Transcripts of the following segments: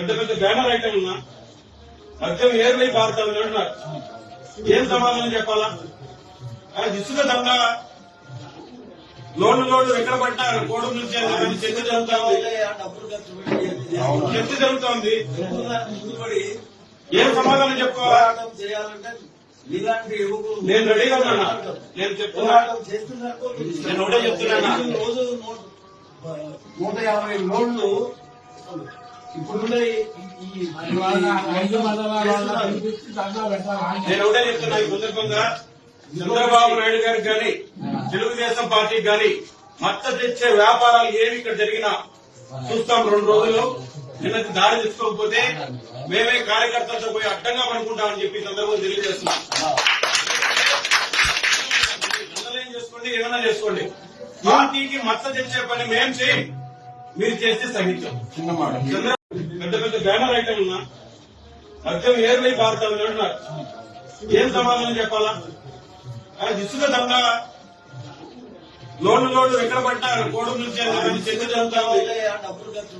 పెద్ద పెద్ద banner item ఉన్నా మద్యం ఏర్లై పారుతా ఉంది అంటున్నారు. ఏం సమాధానం చెప్పాలా? అది ఇసుక దందా. లోన్లు లోన్లు ఎక్కడ పడ్డారు? కోడం నుంచి అని జరుగుతుంది జరుగుతా జరుగుతోంది ఏం సమాధానం చెప్పుకోవాలా? నేను రెడీగా ఉన్నా నేను చెప్తున్నా. నేను ఒకటే చెప్తున్నా. రోజు నూట యాభై లోన్లు ఇప్పుడున్న ఈ- నేను ఒకటే చెప్తున్నా ఈ సందర్భంగా చంద్రబాబు నాయుడు గారికి గాని తెలుగుదేశం పార్టీకి గాని మద్దతు తెచ్చే వ్యాపారాలు ఏవి ఇక్కడ జరిగినా చూస్తాం రెండు రోజులు. నిన్నటి దారి తెచ్చుకోకపోతే మేమే కార్యకర్తలతో పోయి అడ్డంగా పడుకుంటామని చెప్పి ఈ సందర్భంగా తెలియజేస్తున్నాం. ఏం చేసుకోండి ఏమైనా చేసుకోండి. పార్టీకి మద్దతు తెచ్చే పని మేం చేయి. మీరు చేస్తే సహించాం చంద్ర- పెద్ద పెద్ద బ్యానర్ ఐటమ్ ఉన్నా మద్యం ఏర్లై పారుతా ఉంది అంటున్నారు. ఏం సమాధానం చెప్పాలా? అది ఇసుక దందా. లోన్లు లోన్లు ఎక్కడ పడ్డారు కోడు నుంచి అని చర్చ జరుగుతా ఉంది డబ్బులు ఖర్చు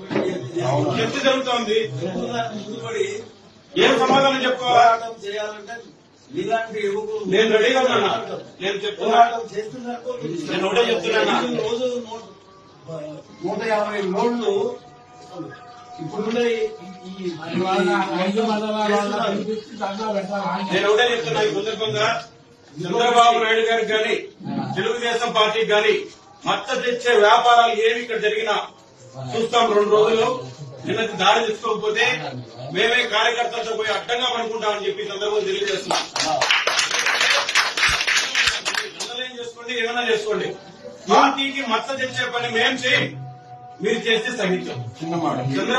పెట్టి ఏం సమాధానం చెప్పుకోవాలా? చేయాలంటే ఇలాంటి యువకులు నేను రెడీగా ఉన్నా నేను చెప్తున్నా. నేను ఒకటే చెప్తున్నా. రోజు నూట యాభై లోన్లు నేను ఒకటే చెప్తున్నా ఈ సందర్భంగా. చంద్రబాబు నాయుడు గారికి గాని తెలుగుదేశం పార్టీకి గాని మద్దతు తెచ్చే వ్యాపారాలు ఏవి ఇక్కడ జరిగినా చూస్తాం రెండు రోజులు. నిన్నటి దారి తెచ్చుకోకపోతే మేమే కార్యకర్తలతో పోయి అడ్డంగా పడుకుంటామని చెప్పి ఈ సందర్భంగా తెలియజేస్తున్నాం. ఏం చేసుకోండి ఏమైనా చేసుకోండి. పార్టీకి మద్దతు తెచ్చే పని మేం చేయి. మీరు చేస్తే సహించాం చంద్ర